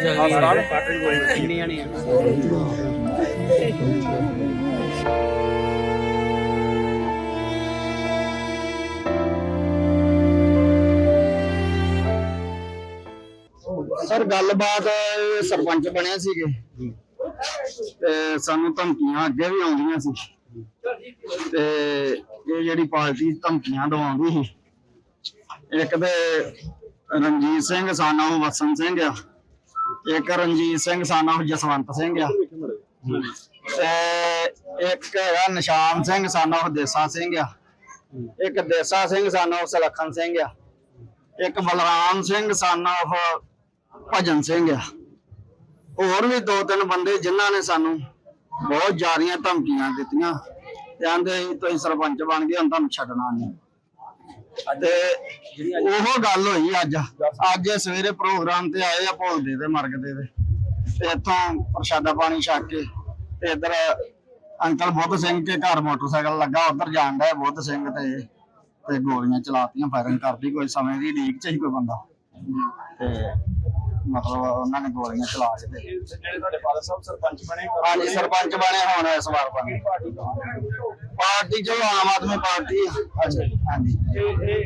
ਇੰਨੀਆਂ ਨਹੀਂ ਸਰ, ਗੱਲਬਾਤ ਸਰਪੰਚ ਬਣੇ ਸੀਗੇ। ਤੇ ਸਾਨੂੰ ਧਮਕੀਆਂ ਅੱਗੇ ਵੀ ਆਉਂਦੀਆਂ ਸੀ। ਤੇ ਇਹ ਜਿਹੜੀ ਪਾਰਟੀ ਧਮਕੀਆਂ ਦਵਾਉਂਦੀ ਸੀ। ਇੱਕ ਤੇ ਰਣਜੀਤ ਸਿੰਘ, ਸਾਨਾ ਵਸਨ ਸਿੰਘ ਆ। ਇੱਕ ਰਣਜੀਤ ਸਿੰਘ ਸਨ ਸਾਨਾ ਜਸਵੰਤ ਸਿੰਘ ਆ। ਤੇ ਇੱਕ ਹੈਗਾ ਨਿਸ਼ਾਨ ਸਿੰਘ ਸਾਨਾ ਦੇਸਾ ਸਿੰਘ ਆ। ਇੱਕ ਦੇਸਾ ਸਿੰਘ ਸਾਨਾ ਸਲੱਖਣ ਸਿੰਘ ਆ। ਇੱਕ ਬਲਰਾਮ ਸਿੰਘ ਸਨ ਸਾਨਾ ਭਜਨ ਸਿੰਘ ਆ। ਹੋਰ ਵੀ ਦੋ ਤਿੰਨ ਬੰਦੇ ਜਿਨ੍ਹਾਂ ਨੇ ਸਾਨੂੰ ਬਹੁਤ ਜ਼ਿਆਦੀਆਂ ਧਮਕੀਆਂ ਦਿੱਤੀਆਂ। ਤੇ ਆਂਦੇ ਤੁਸੀਂ ਸਰਪੰਚ ਬਣ ਗਏ, ਹੁਣ ਤੁਹਾਨੂੰ ਛੱਡਣਾ ਨਹੀਂ। ਤੇ ਉਹ ਗੱਲ ਹੋਈ ਅੱਜ। ਅੱਜ ਸਵੇਰੇ ਪ੍ਰੋਗਰਾਮ ਤੇ ਆਏ ਆ ਭੋਗਦੇ ਤੇ ਮਰਗਦੇ ਤੇ। ਤੇ ਇੱਥੋਂ ਪ੍ਰਸ਼ਾਦਾ ਪਾਣੀ ਛਕ ਕੇ ਤੇ ਇੱਧਰ ਅੰਕਲ ਬੁੱਧ ਸਿੰਘ ਕੇ ਘਰ ਮੋਟਰਸਾਈਕਲ ਲੱਗਾ, ਉਧਰ ਜਾਣ ਦਾ ਬੁੱਧ ਸਿੰਘ ਤੇ। ਤੇ ਗੋਲੀਆਂ ਚਲਾਤੀਆਂ, ਫਾਇਰਿੰਗ ਕਰਦੀ ਕੋਈ ਸਮੇਂ ਦੀ ਲੀਕ ਚ ਹੀ ਕੋਈ ਬੰਦਾ। ਤੇ ਮਤਲਬ ਉਹਨਾਂ ਨੇ ਗੋਲੀਆਂ ਚਲਾ ਕੇ ਤੇ ਜਿਹੜੇ ਤੁਹਾਡੇ ਫਾਦਰ ਸਾਹਿਬ ਸਰਪੰਚ ਬਣੇ ਹਾਂਜੀ ਸਰਪੰਚ ਬਣੇ ਹੁਣ ਇਸ ਵਾਰ ਬਣੇ। ਪਾਰਟੀ ਚਲੋ ਆਮ ਆਦਮੀ ਪਾਰਟੀ ਆ। ਅੱਛਾ ਜੀ। ਹਾਂਜੀ। ਇਹ ਇਹ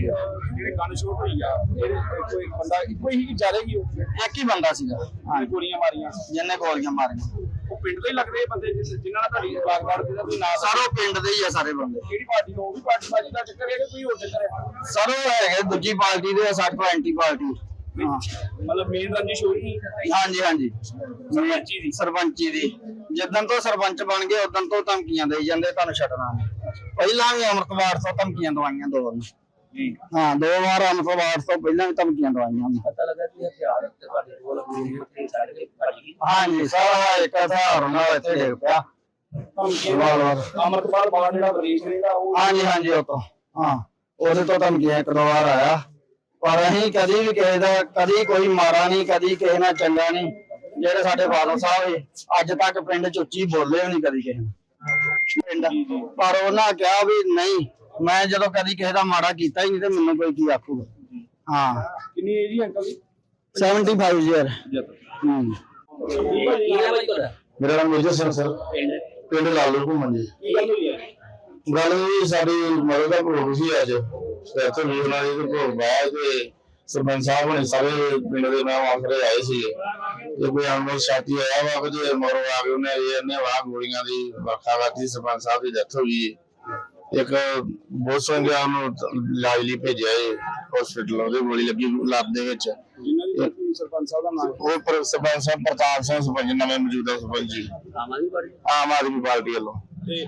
ਜਿਹੜੇ ਗਨ ਸ਼ੂਟ ਹੋਈ ਆ ਇਹਦੇ ਕੋਈ ਬੰਦਾ ਇੱਕੋ ਹੀ ਉਹ ਇੱਕ ਹੀ ਬੰਦਾ ਸੀਗਾ। ਹਾਂ ਗੋਲੀਆਂ ਮਾਰੀਆਂ। ਜਿਹਨੇ ਗੋਲੀਆਂ ਮਾਰੀਆਂ। ਉਹ ਪਿੰਡ ਦੇ ਹੀ ਲੱਗਦੇ ਇਹ ਬੰਦੇ ਜਿਨ੍ਹਾਂ ਨਾਲ ਤੁਹਾਡੀ ਬਾਗਦਾਰ ਦੇ ਦਾ ਕੋਈ ਨਾਮ ਸਾਰੋ ਪਿੰਡ ਦੇ ਹੀ ਆ ਸਾਰੇ ਬੰਦੇ। ਕਿਹੜੀ ਪਾਰਟੀ ਤੋਂ ਉਹ ਵੀ ਪਾਰਟੀ ਬਾਜੀ ਦਾ ਚੱਕਰ ਹੈ ਕਿ ਕੋਈ ਹੋਰ ਚੱਕਰ ਹੈ? ਸਾਰੋ ਹੈਗੇ ਦੂਜੀ ਪਾਰਟੀ ਦੇ ਤੋਂ ਐਂਟੀ ਪਾਰਟੀ। ਮਤਲਬ ਮੇਨ ਰੰਜਿਸ਼ ਹੋਈ ਹਾਂਜੀ ਹਾਂਜੀ। ਸਰਪੰਚੀ ਦੀ। ਸਰਪੰਚੀ ਦੀ। ਜਿੱਦਣ ਤੋਂ ਸਰਪੰਚ ਬਣ ਗਏ ਉਦੋਂ ਤੋਂ ਧਮਕੀਆਂ ਦੇਈ ਜਾਂਦੇ ਤੁਹਾਨੂੰ ਛੱਡਣਾ ਨਹੀਂ। ਪਹਿਲਾਂ ਵੀ ਅਮਰਤਵਾਰ ਤੋਂ ਧਮਕੀਆਂ ਦਵਾਈਆਂ ਦੋ ਵਾਰ। ਜੀ। ਹਾਂ ਦੋ ਵਾਰ ਅਮਰਤਵਾਰ ਤੋਂ ਪਹਿਲਾਂ ਵੀ ਧਮਕੀਆਂ ਦਵਾਈਆਂ ਨੇ। ਪਤਾ ਲੱਗਾ ਕਿ ਹਥਿਆਰ ਤੇ ਤੁਹਾਡੇ ਕੋਲ ਆਪਣੇ ਛੱਡ ਕੇ ਭੱਜ ਗਈ ਹਾਂਜੀ ਸਾਰਾ ਇੱਕ ਹਥਿਆਰ ਨਾਲ ਇੱਥੇ ਡਿੱਗ ਪਿਆ। ਵਾਹ, ਵਾਹ। ਅਮਰਪਾਲ ਬਾਲ ਜਿਹੜਾ ਵਿਦੇਸ਼ ਰਹਿੰਦਾ ਉਹ ਹਾਂਜੀ ਹਾਂਜੀ ਉਹ ਤੋਂ। ਹਾਂ ਉਹਦੇ ਤੋਂ ਧਮਕੀਆਂ ਇੱਕ ਦੋ ਵਾਰ ਆਇਆ। ਪਰ ਅਸੀਂ ਕਦੀ ਵੀ ਕਿਸੇ ਦਾ ਕਦੀ ਕੋਈ ਮਾਰਾ ਨਹੀਂ ਕਦੀ ਕਿਸੇ ਨਾਲ ਚੰਗਾ ਨਹੀਂ। ਜਿਹੜੇ ਸਾਡੇ ਫਾਦਰ ਸਾਹਿਬ ਸੀ, ਅੱਜ ਤੱਕ ਪਿੰਡ ਚ ਉੱਚੀ ਬੋਲੇ ਨਹੀਂ ਕਦੀ ਕਿਸੇ ਨਾਲ ਪਿੰਡ ਪਰ ਉਹਨਾਂ ਕਿਹਾ ਵੀ ਨਹੀਂ ਮੈਂ ਜਦੋਂ ਕਦੀ ਕਿਸੇ ਦਾ ਮਾੜਾ ਕੀਤਾ ਹੀ ਨਹੀਂ ਤੇ ਮੈਨੂੰ ਕੋਈ ਕੀ ਆਖੂਗਾ। ਹਾਂ। ਕਿੰਨੀ ਏਜ ਹੈ ਅੰਕਲ ਦੀ 75 year ਹੂੰ। ਮੇਰਾ ਨਾਮ ਮੇਜਰ ਸਿੰਘ ਸਰ। ਪਿੰਡ? ਲਾਲੂ ਘੁੰਮਣ ਜੀ। ਕੀ ਗੱਲ ਇਹ ਸਾਡੀ ਮਰਦ ਦਾ ਭੋਗ ਸੀ ਅੱਜ। ਇੱਥੇ ਵੀ ਉਹਨਾਂ ਦੇ ਭੋਗ ਬਾਅਦ ਤੇ ਸਰਪੰਚ ਸਾਹਿਬ ਨੇ ਸਾਰੇ ਪਿੰਡ ਦੇ ਨਾਮ ਆਖਰੇ ਆਏ ਸੀ। ਤੇ ਕੋਈ ਅਨਮੋਲ ਸਾਥੀ ਆਇਆ ਵਾ ਕਿ ਮਰੋ ਆ ਗਏ ਉਹਨੇ ਇਹ ਨੇ ਵਾਹ ਗੋਲੀਆਂ ਦੀ ਵਰਖਾ ਕਰਤੀ ਸਰਪੰਚ ਸਾਹਿਬ ਦੀ ਡੈਥ ਹੋ ਗਈ। ਇੱਕ ਬਹੁਤ ਸੰਗਿਆ ਨੂੰ ਇਲਾਜ ਲਈ ਭੇਜਿਆ ਏ ਹਸਪੀਟਲ ਉਹਦੇ ਗੋਲੀ ਲੱਗੀ ਲੱਤ ਦੇ ਵਿੱਚ। ਸਰਪੰਚ ਸਾਹਿਬ ਦਾ ਨਾਮ? ਉਹ ਪਰ- ਸਰਪੰਚ ਸਾਹਿਬ ਪ੍ਰਤਾਪ ਸਿੰਘ ਸਰਪੰਚ ਨਵੇਂ ਮੌਜੂਦਾ ਸਰਪੰਚ ਜੀ। ਆਮ ਆਦਮੀ ਪਾਰਟੀ? ਆਮ ਆਦਮੀ ਪਾਰਟੀ ਵੱਲੋਂ। ਤੇ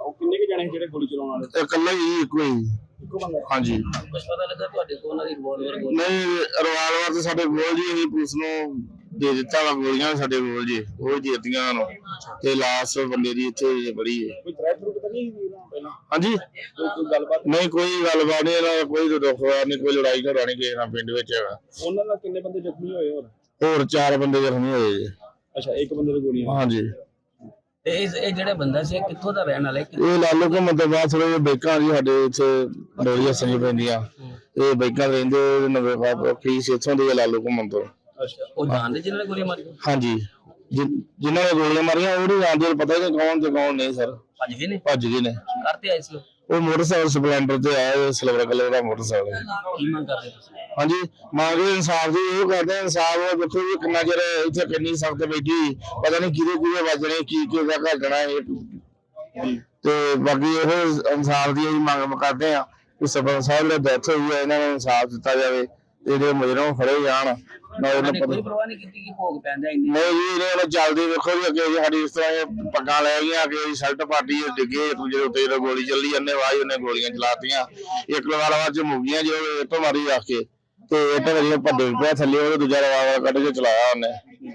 ਉਹ ਕਿੰਨੇ ਕੁ ਜਣੇ ਜਿਹੜੇ ਗੋਲੀ ਚਲਾਉਣ ਵਾਲੇ? ਇਕੱਲਾ ਹੀ ਇੱਕੋ ਹੀ। ਇੱਕੋ ਬੰਦਾ ਹਾਂਜੀ। ਕੁਝ ਪਤਾ ਲੱਗਾ ਤੁਹਾਡੇ ਕੋਲ ਉਹਨਾਂ ਦੀ ਰਿਵਾਲਵਰ ਕੋਲ ਨਹੀਂ ਰਿਵਾਲਵਰ ਤੇ ਸਾਡੇ ਕੋਲ ਜੀ ਅਸੀਂ ਪੁਲਿਸ ਨੂੰ ਦੇ ਦਿੱਤਾ ਵਾ ਗੋਲੀਆਂ ਵੀ ਸਾਡੇ ਕੋਲ ਜੀ ਉਹ ਦਿੱਤੀਆਂ ਨੂੰ। ਤੇ ਲਾਸ ਬੰਦੇ ਦੀ ਇੱਥੇ ਬੜੀ ਹੈ। ਕੋਈ ਥ੍ਰੈਟ ਥਰੂਟ ਤਾਂ ਨਹੀਂ ਪਹਿਲਾਂ? ਹਾਂਜੀ। ਕੋਈ ਗੱਲਬਾਤ ਨਹੀਂ? ਕੋਈ ਗੱਲਬਾਤ ਨਹੀਂ ਇਹਨਾਂ ਕੋਈ ਦੁੱਖ ਹੋਇਆ ਨਹੀਂ ਕੋਈ ਲੜਾਈ ਝਗੜਾ ਨਹੀਂ ਕਿਸੇ ਨਾਲ ਪਿੰਡ ਵਿੱਚ ਹੈਗਾ। ਉਹਨਾਂ ਨਾਲ ਕਿੰਨੇ ਬੰਦੇ ਜ਼ਖਮੀ ਹੋਏ ਹੋਰ? ਹੋਰ ਚਾਰ ਬੰਦੇ ਜ਼ਖਮੀ ਹੋਏ ਜੀ। ਅੱਛਾ ਇੱਕ ਬੰਦੇ ਦੀ ਗੋਲੀਆਂ। ਹਾਂਜੀ। ਤੇ ਇਹ ਇਹ ਜਿਹੜੇ ਬੰਦਾ ਸੀ ਇਹ ਕਿੱਥੋਂ ਦਾ ਰਹਿਣ ਵਾਲਾ ਹੈ? ਕਿ- ਇਹ ਲਾਲੂ ਕੋ ਮਤਲਬ ਬਾਅਦ ਥੋੜੇ ਜਿਹੇ ਬੈਕਾਂ ਜੀ ਸਾਡੇ ਇੱਥੇ ਡੋਰੀਆਂ ਸੰਜੀ ਪੈਂਦੀਆਂ। ਇਹ ਬੈਕਾਂ ਰਹਿੰਦੇ ਨਵੇਂ ਖਾਪ ਫੀਸ ਇੱਥੋਂ ਦੀ ਹੈ ਲਾਲੂ ਤੋਂ ਅੱਛਾ ਉਹ ਜਾਣਦੇ ਜਿਹਨਾਂ ਨੇ ਗੋਲੀ ਮਾਰੀ ਹਾਂਜੀ। ਜਿਨ੍ਹਾਂ ਨੇ ਗੋਲੀਆਂ ਮਾਰੀਆਂ ਉਹ ਨਹੀਂ ਜਾਣਦੇ ਪਤਾ ਨਹੀਂ ਕੌਣ ਤੇ ਕੌਣ ਨਹੀਂ ਸਰ। ਭੱਜ ਗਏ ਨੇ? ਭੱਜ ਗਏ ਨੇ। ਕਰਤੇ ਆਏ ਸੀ ਉਹ? ਉਹ ਮੋਟਰਸਾਈਕਲ ਸਪਲੈਂਡਰ ਤੇ ਆਇਆ ਹੋਇਆ ਸਿਲਵਰ ਕਲਰ ਦਾ ਮੋਟਰਸਾਈਕਲ ਹੈ। ਕੀ ਮੰਗ ਕਰਦੇ ਤੁਸੀਂ? ਹਾਂਜੀ ਮੰਗਦੇ ਇਨਸਾਫ ਦੀ ਉਹ ਕਰਦੇ ਇਨਸਾਫ ਉਹ ਦੇਖੋ ਵੀ ਕਿੰਨਾ ਚਿਰ ਇੱਥੇ ਕਿੰਨੀ ਸਖਤ ਬੈਠੀ ਪਤਾ ਨਹੀਂ ਕਿਹਦੇ ਕਿਹਦੇ ਵੱਜਣੇ ਕੀ ਕੀ ਦਾ ਘਟਣਾ ਇਹ ਤੇ ਬਾਕੀ ਇਹ ਇਨਸਾਫ ਦੀ ਅਸੀਂ ਮੰਗ ਕਰਦੇ ਆ ਕਿ ਸਰਪੰਚ ਸਾਹਿਬ ਦੀ ਡੈਥ ਹੋਈ ਹੈ ਇਹਨਾਂ ਨੂੰ ਇਨਸਾਫ ਦਿੱਤਾ ਜਾਵੇ। ਜਿਹੜੇ ਮੁਜਰਮ ਫੜੇ ਜਾਣ। ਨਾ ਉਹਨਾਂ ਨੇ ਕੋਈ ਪਰਵਾਹ ਨਹੀਂ ਕੀਤੀ ਕਿ ਭੋਗ ਪੈਂਦਾ ਇੰਨੀ। ਨਹੀਂ ਜੀ ਚੱਲਦੀ ਵੇਖੋ ਜੀ ਅੱਗੇ ਸਾਡੀ ਇਸ ਤਰ੍ਹਾਂ ਇਹ ਪੱਗਾਂ ਲੈ ਗਈਆਂ ਅੱਗੇ ਜੀ ਸ਼ਰਟ ਪਾਟੀ ਇਹ ਡਿੱਗੇ ਦੂਜੇ ਦੇ ਉੱਤੇ ਜਦੋਂ ਗੋਲੀ ਚੱਲੀ ਜਾਂਦੇ ਵਾਹ ਉਹਨੇ ਗੋਲੀਆਂ ਚਲਾਤੀਆਂ। ਇੱਕ ਲਵਾਲਾ ਚ ਮੁਗੀਆਂ ਜੋ ਇਹ ਤੋਂ ਮਾਰੀ ਰੱਖ ਕੇ ਤੇ ਇਹ ਤਾਂ ਵਧੀਆ ਭੱਦੇ ਪਿਆ ਥੱਲੇ ਉਹ ਦੂਜਾ ਲਵਾਲਾ ਕੱਢ ਕੇ ਚਲਾਇਆ ਉਹਨੇ।